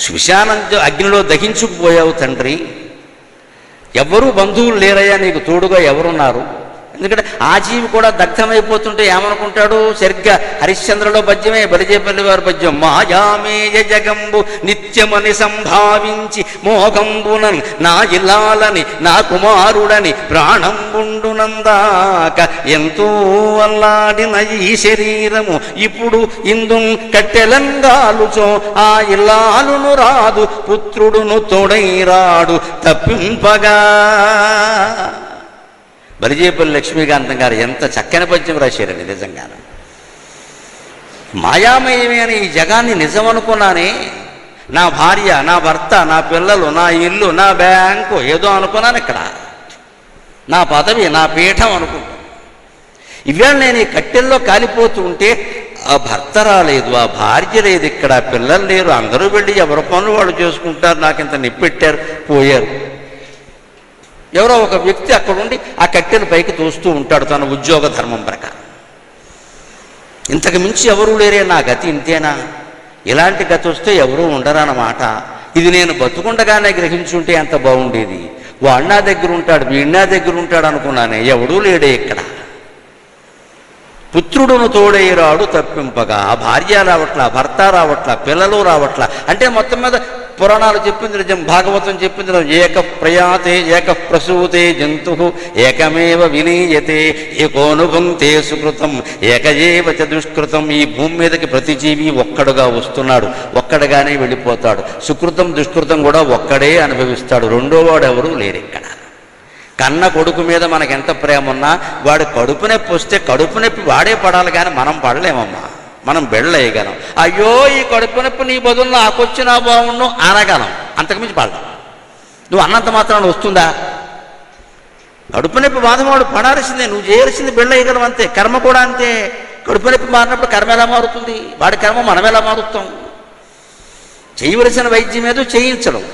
శ్మశానం అగ్నిలో దహించుకుపోయావు తండ్రి. ఎవ్వరూ బంధువులు లేరయ్యా నీకు తోడుగా ఎవరున్నారు? ఎందుకంటే ఆ జీవి కూడా దగ్ధమైపోతుంటే ఏమనుకుంటాడు? సరిగ్గా హరిశ్చంద్రలో పద్యమే బలిజేపల్లి వారి పద్యం. మాయామేయ జగంబు నిత్యమని సంభావించి మోహంబునన్ నా ఇలాలని నా కుమారుడని ప్రాణంబుండునందాక ఎంతో అల్లాడిన ఈ శరీరము ఇప్పుడు ఇందు కట్టెలంగాలుచో ఆ ఇల్లాలును రాదు పుత్రుడును తొడైరాడు తప్పింపగా బలిజేపల్లి లక్ష్మీకాంతం గారు ఎంత చక్కని పద్యం రాశారండి నిజంగా మాయామయమైన అని ఈ జగాన్ని నిజం అనుకున్నానే నా భార్య నా భర్త నా పిల్లలు నా ఇల్లు నా బ్యాంకు ఏదో అనుకున్నాను ఇక్కడ. నా పదవి నా పీఠం అనుకుంటాను ఇవాళ నేను ఈ కట్టెల్లో కాలిపోతూ ఉంటే ఆ భర్త రాలేదు ఆ భార్య లేదు ఇక్కడ పిల్లలు లేరు అందరూ వెళ్ళి ఎవరి పనులు వాళ్ళు చేసుకుంటారు నాకు ఇంత నిప్పెట్టారు పోయారు. ఎవరో ఒక వ్యక్తి అక్కడ ఉండి ఆ కట్టెలు పైకి తోస్తూ ఉంటాడు తన ఉద్యోగ ధర్మం ప్రకారం. ఇంతకు మించి ఎవరూ లేరే నా గతి ఇంతేనా? ఇలాంటి గతి వస్తే ఎవరూ ఉండరన్నమాట. ఇది నేను బతుకుండగానే గ్రహించుంటే ఎంత బాగుండేది? వాడు నా దగ్గర ఉంటాడు వీడు నా దగ్గర ఉంటాడు అనుకున్నానే ఎవడూ లేడే ఇక్కడ. పుత్రుడును తోడైరాడు తప్పింపగా ఆ భార్య రావట్లా భర్త రావట్లా పిల్లలు రావట్లా అంటే మొత్తం మీద పురాణాలు చెప్పింది నిజం భాగవతం చెప్పింది నిజం. ఏక ప్రయాతే ఏక ప్రసూతే జంతు ఏకమేవ విలీయతే ఏకోనుభంతే సుకృతం ఏకజేవ చ దుష్కృతం. ఈ భూమి మీదకి ప్రతి జీవి ఒక్కడుగా వస్తున్నాడు ఒక్కడగానే వెళ్ళిపోతాడు. సుకృతం దుష్కృతం కూడా ఒక్కడే అనుభవిస్తాడు. రెండో వాడు ఎవరూ లేరు ఇక్కడ. కన్న కొడుకు మీద మనకెంత ఎంత ప్రేమ ఉన్నా వాడు కడుపు నొప్పి వస్తే కడుపు నొప్పి వాడే పడాలి కానీ మనం పడలేమమ్మా. మనం బెళ్ళేయగలం అయ్యో ఈ కడుపు నొప్పి నీ బదులు నాకొచ్చినా బాగుండు అనగలం. అంతకుమించి పడదాం. నువ్వు అన్నంత మాత్రాన వస్తుందా? కడుపు నొప్పి బాధవాడు పడాల్సిందే. నువ్వు చేయాల్సింది బెళ్ళేయగలం అంతే. కర్మ కూడా అంతే. కడుపు నొప్పి మారినప్పుడు కర్మ ఎలా మారుతుంది? వాడి కర్మ మనం ఎలా మారుస్తాం చేయవలసిన వైద్యం ఏదో చేయించడం.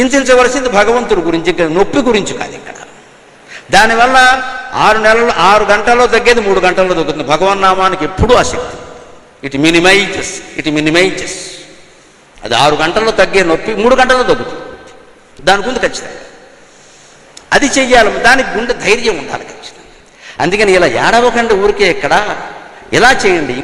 చింతించవలసింది భగవంతుడి గురించి ఇక్కడ నొప్పి గురించి కాదు ఇక్కడ. దానివల్ల ఆరు నెలలు ఆరు గంటల్లో తగ్గేది మూడు గంటల్లో తగ్గుతుంది. భగవన్ నామానికి ఎప్పుడూ ఆసక్తి. ఇట్ మినిమైజెస్ ఇట్ మినిమైజెస్ అది ఆరు గంటల్లో తగ్గే నొప్పి మూడు గంటల్లో తగ్గుతుంది. దాని ముందు ఖచ్చితంగా. అది చెయ్యాలి దానికి గుండె ధైర్యం ఉండాలి ఖచ్చితంగా. అందుకని ఇలా ఏడవకండి ఊరికే ఇక్కడ. ఇలా చేయండి?